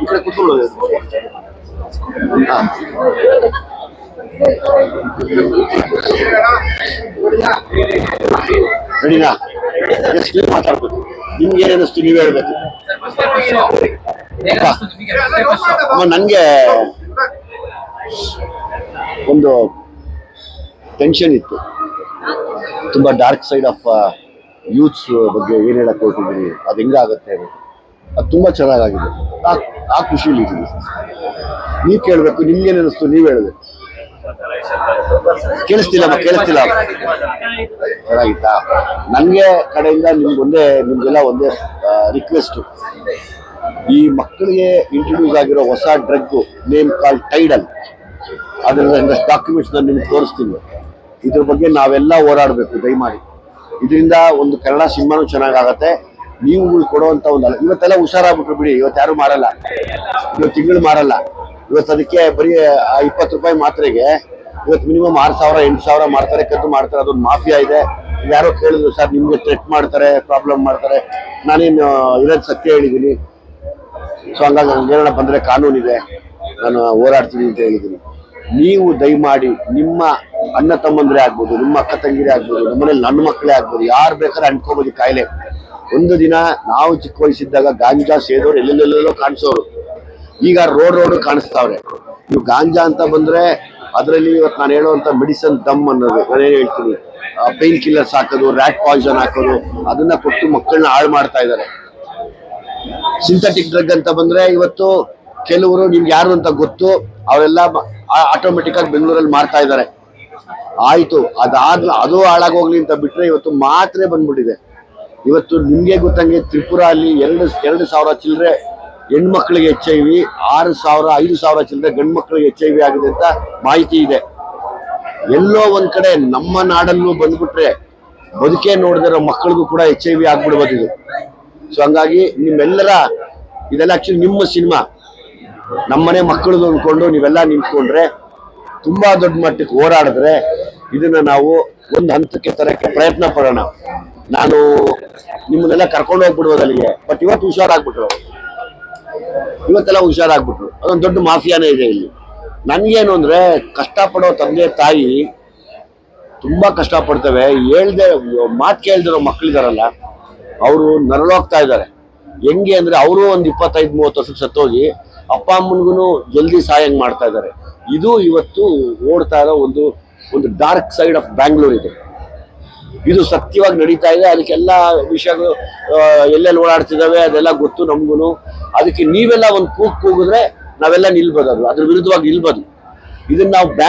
ಕಡೆ ಕೂತ್ಕೊಳ್ಳೋದು ರೆಡಿನಾ ಎಷ್ಟು ಮಾತಾಡ್ಬೇಕು ನಿಮ್ಗೆ ಏನ್ ಅನಿಸ್ತು ನೀವೇ ಹೇಳ್ಬೇಕು ನನಗೆ ಒಂದು ಟೆನ್ಷನ್ ಇತ್ತು ತುಂಬಾ ಡಾರ್ಕ್ ಸೈಡ್ ಆಫ್ ಯೂತ್ಸ್ ಬಗ್ಗೆ ಏನು ಹೇಳಕ್ ಹೊರಟಿದ್ದೀನಿ ಅದು ಹೆಂಗಾಗತ್ತೆ. ಅದು ತುಂಬ ಚೆನ್ನಾಗಾಗಿದೆ. ಆ ಖುಷಿಯಲ್ಲಿ ಇದ್ದೀನಿ. ನೀವು ಕೇಳಬೇಕು ನಿಮ್ಗೇನು ಅನಿಸ್ತು ನೀವು ಹೇಳಬೇಕು ಕೇಳಿಸ್ತಿಲ್ಲ ಕೇಳಿಸ್ತಿಲ್ಲ. ಚೆನ್ನಾಗಿತ್ತಾ? ನನಗೆ ಕಡೆಯಿಂದ ನಿಮ್ಗೊಂದೇ, ನಿಮ್ಗೆಲ್ಲ ಒಂದೇ ರಿಕ್ವೆಸ್ಟು ಈ ಮಕ್ಕಳಿಗೆ ಇಂಟ್ರೊಡ್ಯೂಸ್ ಆಗಿರೋ ಹೊಸ ಡ್ರಗ್ ನೇಮ್ ಕಾಲ್ ಟೈಡಲ್ ಅದರಿಂದ ಡಾಕ್ಯುಮೆಂಟ್ಸ್ ನಾನು ನಿಮ್ಗೆ ತೋರಿಸ್ತೀನಿ. ಇದ್ರ ಬಗ್ಗೆ ನಾವೆಲ್ಲ ಹೋರಾಡಬೇಕು ದಯಮಾಡಿ. ಇದರಿಂದ ಒಂದು ಕನ್ನಡ ಸಿನಿಮಾನು ಚೆನ್ನಾಗಾಗತ್ತೆ. ನೀವುಗಳು ಕೊಡುವಂತ ಒಂದಲ್ಲ ಇವತ್ತೆಲ್ಲ ಹುಷಾರಾಗ್ಬಿಟ್ರು ಬಿಡಿ. ಇವತ್ತು ಯಾರು ಮಾರಲ್ಲ. ಇವತ್ತು ತಿಂಗಳು ಮಾರಲ್ಲ. ಇವತ್ತು ಅದಕ್ಕೆ ಬರೀ ಇಪ್ಪತ್ತು ರೂಪಾಯಿ ಮಾತ್ರೆಗೆ ಇವತ್ತು ಮಿನಿಮಮ್ ಆರು ಸಾವಿರ, ಎಂಟು ಸಾವಿರ ಮಾಡ್ತಾರೆ, ಕದ್ದು ಮಾಡ್ತಾರೆ. ಅದೊಂದು ಮಾಫಿಯಾ ಇದೆ. ಯಾರೋ ಕೇಳಿದ್ರು, ಸರ್, ನಿಮಗೆ ಟ್ರೆಕ್ ಮಾಡ್ತಾರೆ ಪ್ರಾಬ್ಲಮ್ ಮಾಡ್ತಾರೆ. ನಾನೇನು ಇರೋದು ಸತ್ಯ ಹೇಳಿದ್ದೀನಿ. ಸೊ ಹಂಗಾಗಿ ಹಂಗೇನ ಬಂದರೆ ಕಾನೂನಿದೆ ನಾನು ಹೋರಾಡ್ತೀನಿ ಅಂತ ಹೇಳಿದ್ದೀನಿ. ನೀವು ದಯಮಾಡಿ ನಿಮ್ಮ ಅಣ್ಣ ತಮ್ಮಂದ್ರೆ ಆಗ್ಬೋದು, ನಿಮ್ಮ ಅಕ್ಕ ತಂಗಿರೇ ಆಗ್ಬೋದು, ನಮ್ಮನೇಲಿ ನನ್ನ ಮಕ್ಕಳೇ ಆಗ್ಬೋದು, ಯಾರು ಬೇಕಾದ್ರೆ ಅಂಟ್ಕೋಬೋದು ಕಾಯಿಲೆ. ಒಂದು ದಿನ ನಾವು ಚಿಕ್ಕ ವಯಸ್ಸಿದ್ದಾಗ ಗಾಂಜಾ ಸೇದೋರು ಎಲ್ಲೆಲ್ಲೆಲ್ಲೋ ಕಾಣಿಸೋರು. ಈಗ ರೋಡ್ ರೋಡ್ ಕಾಣಿಸ್ತಾವ್ರೆ. ನೀವು ಗಾಂಜಾ ಅಂತ ಬಂದ್ರೆ ಅದರಲ್ಲಿ ಇವತ್ತು ನಾನು ಹೇಳುವಂತ ಮೆಡಿಸನ್ ದಮ್ ಅನ್ನೋದು, ನಾನೇನು ಹೇಳ್ತೀನಿ. ಪೇನ್ ಕಿಲ್ಲರ್ಸ್ ಹಾಕೋದು ರ್ಯಾಟ್ ಪಾಯ್ಸನ್ ಹಾಕೋದು, ಅದನ್ನ ಕೊಟ್ಟು ಮಕ್ಕಳನ್ನ ಹಾಳು ಮಾಡ್ತಾ ಇದ್ದಾರೆ. ಸಿಂಥೆಟಿಕ್ ಡ್ರಗ್ ಅಂತ ಬಂದ್ರೆ ಇವತ್ತು ಕೆಲವರು ನಿಮ್ಗೆ ಯಾರು ಅಂತ ಗೊತ್ತು, ಅವರೆಲ್ಲ ಆಟೋಮೆಟಿಕ್ ಆಗಿ ಬೆಂಗಳೂರಲ್ಲಿ ಮಾಡ್ತಾ ಇದ್ದಾರೆ. ಆಯ್ತು ಅದಾದ ಅದು ಹಾಳಾಗೋಗ್ಲಿ ಅಂತ ಬಿಟ್ರೆ ಇವತ್ತು ಮಾತ್ರೆ ಬಂದ್ಬಿಟ್ಟಿದೆ. ಇವತ್ತು ನಿಮಗೆ ಗೊತ್ತಂಗೆ ತ್ರಿಪುರ ಅಲ್ಲಿ ಎರಡು ಎರಡು ಸಾವಿರ ಚಿಲ್ಲರೆ ಹೆಣ್ಮಕ್ಳಿಗೆ ಎಚ್ ಐ ವಿ ಆರು ಸಾವಿರ, ಐದು ಸಾವಿರ ಚಿಲ್ಲರೆ ಗಂಡು ಮಕ್ಕಳಿಗೆ ಎಚ್ ಐ ವಿ ಆಗಿದೆ ಅಂತ ಮಾಹಿತಿ ಇದೆ. ಎಲ್ಲೋ ಒಂದು ಕಡೆ ನಮ್ಮ ನಾಡಲ್ಲೂ ಬಂದ್ಬಿಟ್ರೆ ಬದುಕೇ ನೋಡಿದಿರೋ ಮಕ್ಕಳಿಗೂ ಕೂಡ ಎಚ್ ಐ ವಿ ಆಗ್ಬಿಡ್ಬೋದು ಇದು. ಸೊ ಹಂಗಾಗಿ ನಿಮ್ಮೆಲ್ಲರ, ಇದೆಲ್ಲ ಆ್ಯಕ್ಚುಲಿ ನಿಮ್ಮ ಸಿನಿಮಾ. ನಮ್ಮನೆ ಮಕ್ಕಳದು ಅಂದ್ಕೊಂಡು ನೀವೆಲ್ಲ ನಿಂತ್ಕೊಂಡ್ರೆ ತುಂಬಾ ದೊಡ್ಡ ಮಟ್ಟಕ್ಕೆ ಹೋರಾಡಿದ್ರೆ ಇದನ್ನ ನಾವು ಒಂದು ಹಂತಕ್ಕೆ ತರಕ್ಕೆ ಪ್ರಯತ್ನ ಪಡೋಣ. ನಾನು ನಿಮ್ಮನ್ನೆಲ್ಲ ಕರ್ಕೊಂಡು ಹೋಗ್ಬಿಡ್ಬೋದು ಅಲ್ಲಿಗೆ. ಬಟ್ ಇವತ್ತು ಹುಷಾರಾಗ್ಬಿಟ್ರು. ಇವತ್ತೆಲ್ಲ ಹುಷಾರಾಗ್ಬಿಟ್ರು. ಅದೊಂದು ದೊಡ್ಡ ಮಾಫಿಯಾನೇ ಇದೆ ಇಲ್ಲಿ. ನನಗೇನು ಅಂದರೆ ಕಷ್ಟಪಡೋ ತಂದೆ, ತಾಯಿ ತುಂಬ ಕಷ್ಟಪಡ್ತವೆ. ಹೇಳ್ದೆ, ಮಾತು ಕೇಳ್ದಿರೋ ಮಕ್ಕಳಿದಾರಲ್ಲ ಅವರು ನರಳೋಗ್ತಾ ಇದ್ದಾರೆ. ಹೆಂಗೆ ಅಂದರೆ ಅವರು ಒಂದು ಇಪ್ಪತ್ತೈದು, ಮೂವತ್ತು ವರ್ಷಕ್ಕೆ ಸತ್ತೋಗಿ ಅಪ್ಪ ಅಮ್ಮನಿಗೂ ಜಲ್ದಿ ಸಾಯಂಗೆ ಮಾಡ್ತಾ ಇದ್ದಾರೆ. ಇದು ಇವತ್ತು ಓಡ್ತಾ ಇರೋ ಒಂದು ಒಂದು ಡಾರ್ಕ್ ಸೈಡ್ ಆಫ್ ಬ್ಯಾಂಗ್ಳೂರ್ ಇದೆ. ಇದು ಸತ್ಯವಾಗಿ ನಡೀತಾ ಇದೆ. ಅದಕ್ಕೆಲ್ಲ ವಿಷಯಗಳು ಎಲ್ಲೆಲ್ಲಿ ಓಡಾಡ್ತಿದ್ದಾವೆ ಅದೆಲ್ಲ ಗೊತ್ತು ನಮಗೂ ಅದಕ್ಕೆ ನೀವೆಲ್ಲ ಒಂದು ಕೂಗ್ ಕೂಗಿದ್ರೆ ನಾವೆಲ್ಲ ನಿಲ್ಬೋದು ಅದು ಅದ್ರ ವಿರುದ್ಧವಾಗಿ ನಿಲ್ಬೋದು. ಇದನ್ನ ನಾವು